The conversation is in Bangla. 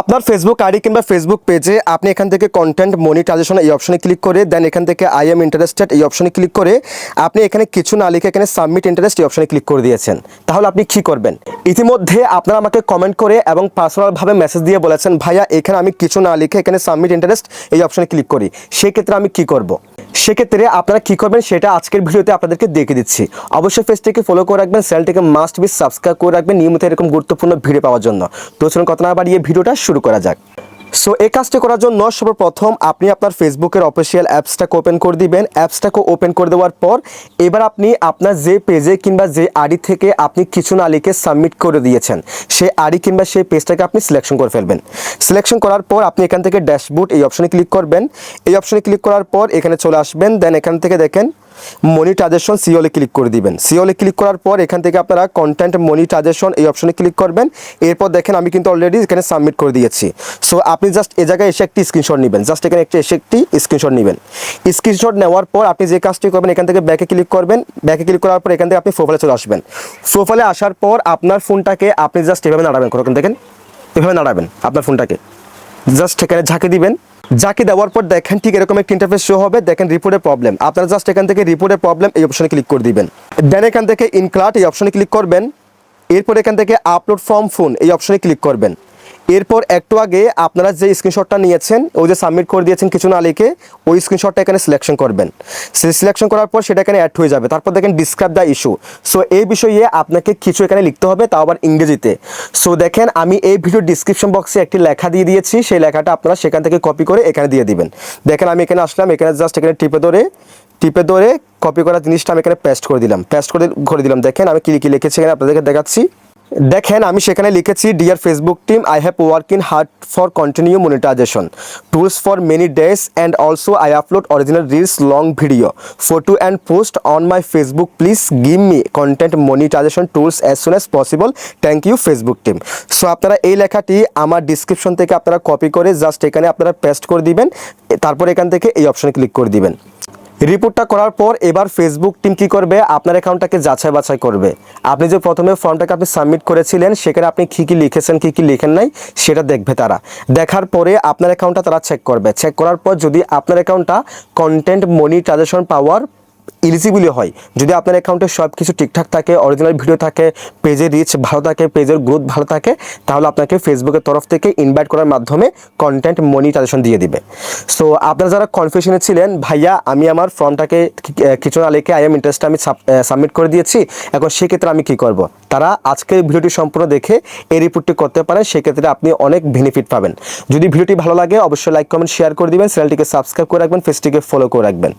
আপনার ফেসবুক আইডি কিংবা ফেসবুক পেজে আপনি এখান থেকে কন্টেন্ট মনিটাইজেশন এই অপশনে ক্লিক করে দেন এখান থেকে আই এম ইন্টারেস্টেড এই অপশনে ক্লিক করে, আপনি এখানে কিছু না লিখে এখানে সাবমিট ইন্টারেস্ট এই অপশনে ক্লিক করে দিয়েছেন। তাহলে আপনি কি করবেন? ইতিমধ্যে আপনারা আমাকে কমেন্ট করে এবং পার্সোনালভাবে মেসেজ দিয়ে বলেছেন, ভাইয়া, এখানে আমি কিছু না লিখে এখানে সাবমিট ইন্টারেস্ট এই অপশনে ক্লিক করি। সেক্ষেত্রে আমি কি করব? সেক্ষেত্রে আপনারা কী করবেন সেটা আজকের ভিডিওতে আপনাদেরকে দেখে দিচ্ছি। অবশ্যই পেজটিকে ফলো করে রাখবেন, চ্যানেলটিকে মাস্ট বি সাবস্ক্রাইব করে রাখবেন নিয়মিত এরকম গুরুত্বপূর্ণ ভিডিও পাওয়ার জন্য। তো চলুন কথা না বাড়িয়ে ভিডিওটা শুরু করা যাক। সো এই কাজটি করার জন্য সর্বপ্রথম আপনি আপনার ফেসবুকের অফিসিয়াল অ্যাপসটাকে ওপেন করে দিবেন। অ্যাপসটাকে ওপেন করে দেওয়ার পর এবার আপনি আপনার যে পেজে কিংবা যে আড়ি থেকে আপনি কিছু না লিখে সাবমিট করে দিয়েছেন, সেই আড়ি কিংবা সেই পেজটাকে আপনি সিলেকশন করে ফেলবেন। সিলেকশন করার পর আপনি এখান থেকে ড্যাশবোর্ড এই অপশনে ক্লিক করবেন। এই অপশনে ক্লিক করার পর এখানে চলে আসবেন। দেন এখান থেকে দেখেন মনিটাইজেশন সিওলে ক্লিক করে দিবেন। সিওলে ক্লিক করার পর এখান থেকে আপনারা কন্টেন্ট মনি মনিটাইজেশন এই অপশনে ক্লিক করবেন। এরপর দেখেন আমি কিন্তু অলরেডি এখানে সাবমিট করে দিয়েছি। সো আপনি জাস্ট এ জায়গায় এসে একটি স্ক্রিনশট নেবেন। জাস্ট এখানে একটি এসে একটি স্ক্রিনশট নেবেন। স্ক্রিনশট নেওয়ার পর আপনি যে কাজটি করবেন, এখান থেকে ব্যাকে ক্লিক করবেন। ব্যাকে ক্লিক করার পর এখান থেকে আপনি প্রোফাইলে চলে আসবেন। প্রোফাইলে আসার পর আপনার ফোনটাকে আপনি জাস্ট এভাবে নাড়াবেন। কোন দেখেন? এভাবে নাড়াবেন আপনার ফোনটাকে। জাস্ট এখানে ঝাঁকে দিবেন। যাকে দেওয়ার পর দেখেন ঠিক এরকম একটা ইন্টারফেস শো হবে, দেখেন রিপোর্টের প্রবলেম আপনারা জাস্ট এখান থেকে রিপোর্টের প্রবলেম এই অপশনে ক্লিক করে দিবেন। দেন এখান থেকে ইনক্লাড এই অপশনে ক্লিক করবেন। এরপর এখান থেকে আপলোড ফর্ম ফোন এই অপশনে ক্লিক করবেন। এরপর একটু আগে আপনারা যে স্ক্রিনশটটা নিয়েছেন ওই যে সাবমিট করে দিয়েছেন কিছু না লিখে ওই স্ক্রিনশটটা এখানে সিলেকশন করবেন সে সিলেকশন করার পর সেটা এখানে অ্যাড হয়ে যাবে তারপর দেখেন ডিসক্রাইব দ্য ইস্যু সো এই বিষয়ে আপনাকে কিছু এখানে লিখতে হবে তাও আবার ইংরেজিতে সো দেখেন আমি এই ভিডিও ডিসক্রিপশন বক্সে একটি লেখা দিয়ে দিয়েছি সেই লেখাটা আপনারা সেখান থেকে কপি করে এখানে দিয়ে দিবেন দেখেন আমি এখানে আসলাম এখানে জাস্ট এখানে টিপে ধরে টিপে ধরে কপি করা জিনিসটা আমি এখানে পেস্ট করে দিলাম পেস্ট করে করে দিলাম দেখেন আমি কী কী লিখেছি এখানে আপনাদেরকে দেখাচ্ছি দেখেন, আমি সেখানে লিখেছি dear Facebook team I have work in hard for continue monetization tools for many days and also I upload original reels long video photo and post on my Facebook please give me content monetization tools as soon as possible thank you Facebook team so আপনারা এই লেখাটি আমার ডিসক্রিপশন থেকে আপনারা কপি করে জাস্ট এখানে আপনারা পেস্ট করে দিবেন তারপর এখান থেকে এই অপশনে ক্লিক করে দিবেন। রিপোর্টটা করার পর এবার ফেসবুক টিম কি করবে? আপনার অ্যাকাউন্টটাকে যাচাই বাছাই করবে। আপনি যে প্রথমে ফর্মটাকে আপনি সাবমিট করেছিলেন, সেখানে আপনি কী কী লিখেছেন, কী কী লিখেন নাই, সেটা দেখবে তারা। দেখার পরে আপনার অ্যাকাউন্টটা তারা চেক করবে। চেক করার পর যদি আপনার অ্যাকাউন্টটা কন্টেন্ট মনি মনিটাইজেশন পাওয়ার ইলিজিবলি হয়। যদি আপনার অ্যাকাউন্টে সব কিছু ঠিকঠাক থাকে অরিজিনাল ভিডিও থাকে পেজের রিচ ভালো থাকে পেজের গ্রোথ ভালো থাকে, তাহলে আপনাকে ফেসবুকের তরফ থেকে ইনভাইট করার মাধ্যমে কন্টেন্ট মনিটাইজেশন দিয়ে দিবে। সো আপনারা যারা কনফিউশনে ছিলেন, ভাইয়া, আমি আমার ফর্মটাকে কিছু না আই এম ইন্টারেস্ট আমি সাবমিট করে দিয়েছি, এখন সেক্ষেত্রে আমি কি করব? তারা আজকের ভিডিওটি সম্পূর্ণ দেখে এই রিপোর্টটি করতে পারেন সেক্ষেত্রে আপনি অনেক বেনিফিট পাবেন। যদি ভিডিওটি ভালো লাগে, অবশ্যই লাইক কমেন্ট শেয়ার করে দিবেন, চ্যানেলটিকে সাবস্ক্রাইব করে রাখবেন ফেসটিকে ফলো করে রাখবেন।